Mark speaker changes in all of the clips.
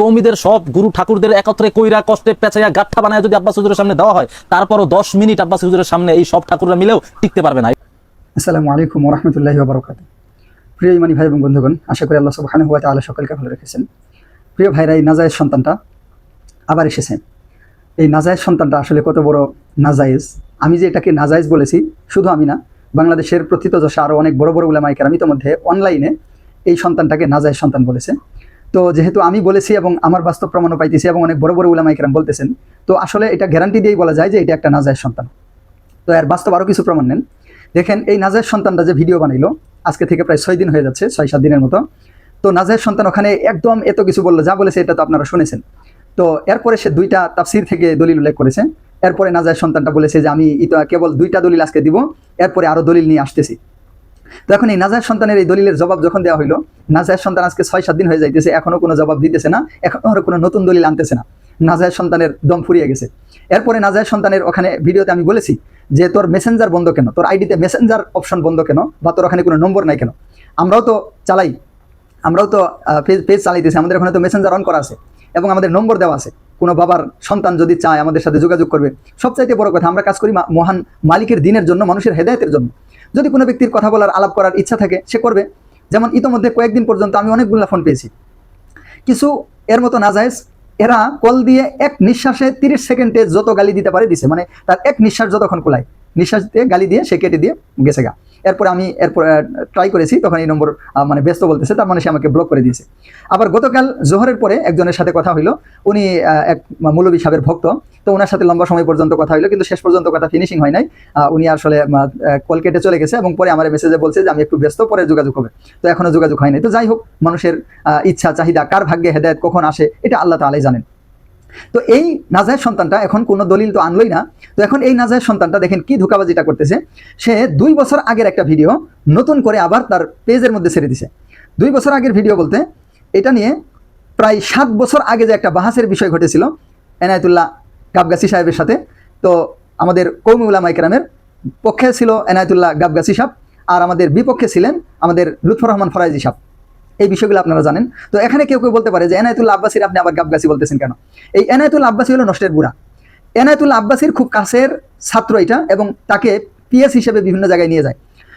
Speaker 1: কৌমিদের সব গুরু ঠাকুরদের একত্রে কইরা কষ্টে পেঁচাইয়া গাঠা বানায় যদি আব্বাস হুজুরের সামনে দেওয়া হয়, তারপরও দশ মিনিট আব্বাস হুজুরের সামনে এই সব ঠাকুররা মিলেও টিকতে পারবে না।
Speaker 2: আসসালামু আলাইকুম রহমতুল্লাহি বারকাত প্রিয় ইমানি ভাই এবং বন্ধুগণ, আশা করি আল্লাহ সুবহানাহু ওয়া তাআলা সকলকে ভালো রেখেছেন। প্রিয় ভাইরা, এই নাজায়েজ সন্তানটা আবার এসেছে। এই নাজায়েজ সন্তানটা আসলে কত বড় নাজায়েজ। আমি যে এটাকে নাজায়েজ বলেছি, শুধু আমি না, বাংলাদেশের প্রথিত প্রথিতযশা আরও অনেক বড় বড় উলামাইকার আমি ইতোমধ্যে অনলাইনে এই সন্তানটাকে নাজায়েজ সন্তান বলেছে। তো যেহেতু আমি বলেছি এবং আমার বাস্তব প্রমাণও পাইতেছি এবং অনেক বড় বড় উলামাইকারাম বলতেছেন, তো আসলে এটা গ্যারান্টি দিয়েই বলা যায় যে এটা একটা নাজায়েজ সন্তান। তো এর বাস্তব আরও কিছু প্রমাণ নেন। দেখেন, এই নাজায়ের সন্তানটা যে ভিডিও বানাইলো, আজকে থেকে প্রায় ছয় দিন হয়ে যাচ্ছে, ছয় সাত দিনের মতো। তো নাজায়ের সন্তান ওখানে একদম এত কিছু বলল, যা বলেছে এটা তো আপনারা শুনেছেন। তো এরপরে সে দুইটা তাফসির থেকে দলিল উল্লেখ করেছে। এরপরে নাজায়ের সন্তানটা বলেছে যে আমি কেবল দুইটা দলিল আজকে দিব, এরপরে আরও দলিল নিয়ে আসতেছি। তো এখন এই নাজায়ের সন্তানের এই দলিলের জবাব যখন দেওয়া হইল নাজায়ের সন্তান আজকে ছয়, সাত দিন হয়ে যাইতেছে, এখনও কোনো জবাব দিতেছে না, এখনও কোনো নতুন দলিল আনতেছে না। নাজায়ের সন্তানের দম ফুরিয়ে গেছে। এরপরে নাজায়ের সন্তানের ওখানে ভিডিওতে আমি বলেছি যে তোর মেসেঞ্জার বন্ধ কেন? তোর আইডিতে মেসেঞ্জার অপশন বন্ধ কেন? বা তোর ওখানে কোনো নম্বর নাই কেন? আমরাও তো চালাই। আমরাও তো পেজ চালাইতেছি। আমাদের ওখানে তো মেসেঞ্জার অন করা আছে এবং আমাদের নম্বর দেওয়া আছে। কোনো বাবার সন্তান যদি চায়, আমাদের সাথে যোগাযোগ করবে। সবচাইতে বড় কথা, আমরা কাজ করি মহান মালিকের দিনের জন্য, মানুষের হেদায়তের জন্য। যদি কোনো ব্যক্তির কথা বলার, আলাপ করার ইচ্ছা থাকে, সে করবে। যেমন ইতোমধ্যে কয়েকদিন পর্যন্ত আমি অনেকগুলো ফোন পেয়েছি। কিছু এর মতো নাজায়েজ এরা কল দিয়ে এক নিঃশ্বাসে তিরিশ সেকেন্ডে যত গালি দিতে পারে দিছে মানে তার এক নিঃশ্বাস যতক্ষণ কোলায়। নিঃশ্বাস দিয়ে, গালি দিয়ে, সে কেটে দিয়ে গেছে গা। এরপরে আমি, এরপর ট্রাই করেছি, তখন এই নম্বর মানে ব্যস্ত বলতেছে, তার মানে সে আমাকে ব্লক করে দিয়েছে। আবার গতকাল জোহরের পরে একজনের সাথে কথা হইল, উনি এক মৌলবী সাহেবের ভক্ত, তো ওনার সাথে লম্বা সময় পর্যন্ত কথা হইল, কিন্তু শেষ পর্যন্ত কথা ফিনিশিং হয় নাই। উনি আসলে কল কেটে চলে গেছে এবং পরে আমার মেসেজে বলছে যে, আমি একটু ব্যস্ত, পরে যোগাযোগ হবে। তো এখনও যোগাযোগ হয়নি তো যাই হোক, মানুষের ইচ্ছা, চাহিদা, কার ভাগ্যে হেদায়ত কখন আসে, এটা আল্লাহ তালাই জানেন। তো এই নাজায়ের সন্তানটা এখন কোনো দলিল তো আনলোই না। তো এখন এই নাজায়ের সন্তানটা দেখেন কি ধোকাবাজিটা করতেছে। সে দুই বছর আগের একটা ভিডিও নতুন করে আবার তার পেজের মধ্যে ছেড়ে দিছে। দুই বছর আগের ভিডিও বলতে এটা নিয়ে প্রায় সাত বছর আগে যে একটা বাহাসের বিষয় ঘটেছিল এনায়তুল্লাহ গাবগাছি সাহেবের সাথে। তো আমাদের কৌমি উলামা ইকরামের পক্ষে ছিল এনায়তুল্লাহ গাবগাছি সাহেব আর আমাদের বিপক্ষে ছিলেন আমাদের লুৎফর রহমান ফরাইজি সাহেব। এই বিষয়গুলো আপনারা জানেন। তো এখানে কেউ কেউ বলতে পারে যে এনায়তুল্লাহ আব্বাসির আপনি আবার গাবগাছি বলতেছেন কেন? এই এনায়তুল্লাহ আব্বাসি হলো নষ্টের বুড়া। এনায়তুল্লাহ আব্বাসির খুব কাছের ছাত্র এটা এবং তাকে পিএস হিসেবে বিভিন্ন জায়গায় নিয়ে যায়।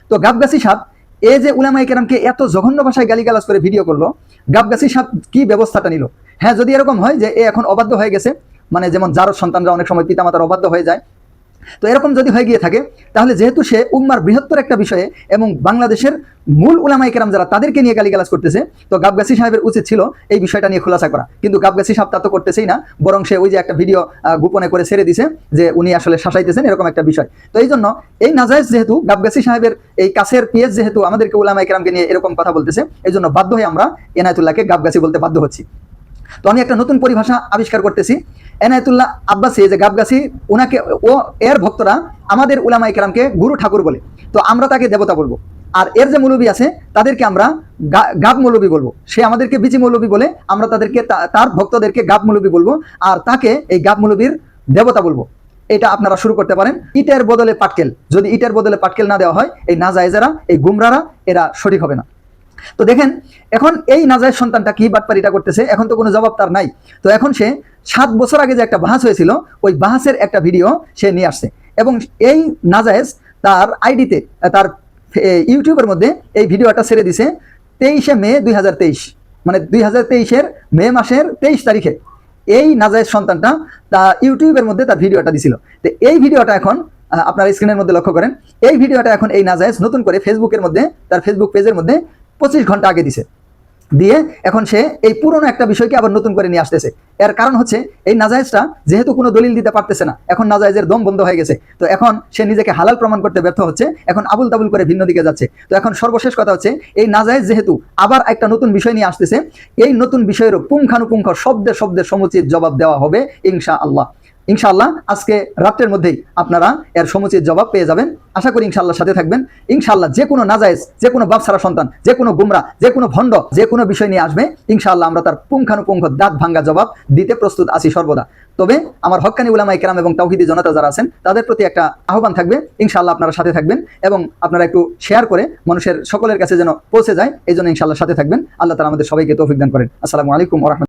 Speaker 2: তো গাবগাছি সাহেব এ যে উলামাই কেরামকে এত জঘন্য ভাষায় গালিগালাজ করে ভিডিও করল, গাবগাছি সাহেব কি ব্যবস্থাটা নিল? হ্যাঁ যদি এরকম হয় যে এ এখন অবাধ্য হয়ে গেছে মানে যেমন যার সন্তানরা অনেক সময় পিতামাতার অবাধ্য হয়ে যায় তো এরকম যদি হয়ে গিয়ে থাকে, তাহলে যেহেতু সে উম্মার বৃহত্তর একটা বিষয়ে এবং বাংলাদেশের মূল উলামাই কেরাম যারা তাদেরকে নিয়ে গালিগালাজ করতেছে, তো গাবগাছি সাহেবের উচিত ছিল এই বিষয়টা নিয়ে খোলাসা করা। কিন্তু গাবগাছি সাহেব তা তো করতেছেই না, বরং সে ওই যে একটা ভিডিও গোপনে করে ছেড়ে দিছে যে উনি আসলে শাসাইতেছেন, এরকম একটা বিষয়। তো এই জন্য এই নাজায়েজ যেহেতু গাবগাছি সাহেবের এই কাছের পিএস যেহেতু আমাদেরকে উলামাই কেরামকে নিয়ে এরকম কথা বলতেছে, এই জন্য বাধ্য হয়ে আমরা এনায়তুল্লাহকে গাবগাছি বলতে বাধ্য হচ্ছি। তো আমি একটা নতুন পরিভাষা আবিষ্কার করতেছি। এনায়তুল্লাহ আব্বাসি যে গাবগাছি ওনাকে ও এর ভক্তরা আমাদের উলামা ইকরামকে গুরু ঠাকুর বলে। তো আমরা তাকে দেবতা বলব। আর এর যে মৌলবী আছে, তাদেরকে আমরা গাব মৌলবী বলব। সে আমাদেরকে বিচি মৌলবী বলে আমরা তাদেরকে তার ভক্তদেরকে গাব মৌলবী বলব। আর তাকে এই গাব মৌলবীর দেবতা বলব। এটা আপনারা শুরু করতে পারেন। ইটের বদলে পাটকেল। যদি ইটের বদলে পাটকেল না দেওয়া হয়, এই নাজায়েজারা, এই গুমরারা, এরা সঠিক হবে না। তো দেখেন, এখন এই নাজায়েজ সন্তানটা কি বাটপারিটা করতেছে? এখন তো কোনো জবাব তার নাই। তো এখন সে সাত বছর আগে যে একটা বাহাস হয়েছিল, ওই বাহাসের একটা ভিডিও সে নিয়ে আসছে। এবং এই নাজায়েজ তার আইডিতে, তার ইউটিউবের মধ্যে এই ভিডিওটা ছেড়ে দিছে তেইশে মে দুই মানে দুই হাজার তেইশের মে মাসের তেইশ তারিখে। এই নাজায়েজ সন্তানটা তা ইউটিউবের মধ্যে তার ভিডিওটা দিছিল। তো এই ভিডিওটা এখন আপনারা স্ক্রিনের মধ্যে লক্ষ্য করেন, এই ভিডিওটা এখন এই নাজায়েজ নতুন করে ফেসবুকের মধ্যে, তার ফেসবুক পেজের মধ্যে পঁচিশ ঘণ্টা আগে দিছে। দিয়ে এখন সে এই পুরনো একটা বিষয়কে আবার নতুন করে নিয়ে আসতেছে। এর কারণ হচ্ছে, এই নাজায়েজটা যেহেতু কোনো দলিল দিতে পারতেছে না, এখন নাজায়েজের দম বন্ধ হয়ে গেছে। তো এখন সে নিজেকে হালাল প্রমাণ করতে ব্যর্থ হচ্ছে, এখন আবুল তাবুল করে ভিন্ন দিকে যাচ্ছে। তো এখন সর্বশেষ কথা হচ্ছে, এই নাজায়েজ যেহেতু আবার একটা নতুন বিষয় নিয়ে আসতেছে, এই নতুন বিষয়েরও পুঙ্খানুপুঙ্খ শব্দে শব্দে সমুচিত জবাব দেওয়া হবে ইনশা আল্লাহ ইনশাআল্লাহ আজকে রাত্রের মধ্যেই আপনারা এর সমুচিত জবাব পেয়ে যাবেন। আশা করি ইনশাআল্লাহ সাথে থাকবেন। ইনশাআল্লাহ যে কোনো নাজায়েজ, যে কোনো বাপসারা সন্তান, যে কোনো গুমরা, যে কোনো ভণ্ড, যে কোনো বিষয় নিয়ে আসবে, ইনশাআল্লাহ আমরা তার পুঙ্খানুপুঙ্খ দাঁত ভাঙ্গা জবাব দিতে প্রস্তুত আছি সর্বদা। তবে আমার হক্কানি উলামাই কেরাম এবং তাওহিদি জনতা যারা আছেন, তাদের প্রতি একটা আহ্বান থাকবে। ইনশাআল্লাহ আপনারা সাথে থাকবেন এবং আপনারা একটু শেয়ার করে মানুষের সকলের কাছে যেন পৌঁছে যায়, এই জন্য ইনশাআল্লাহ সাথে থাকবেন। আল্লাহ তালা আমাদের সবাইকে তৌফিক দান করেন। আসসালামু আলাইকুম ওরহমতুল্লাহ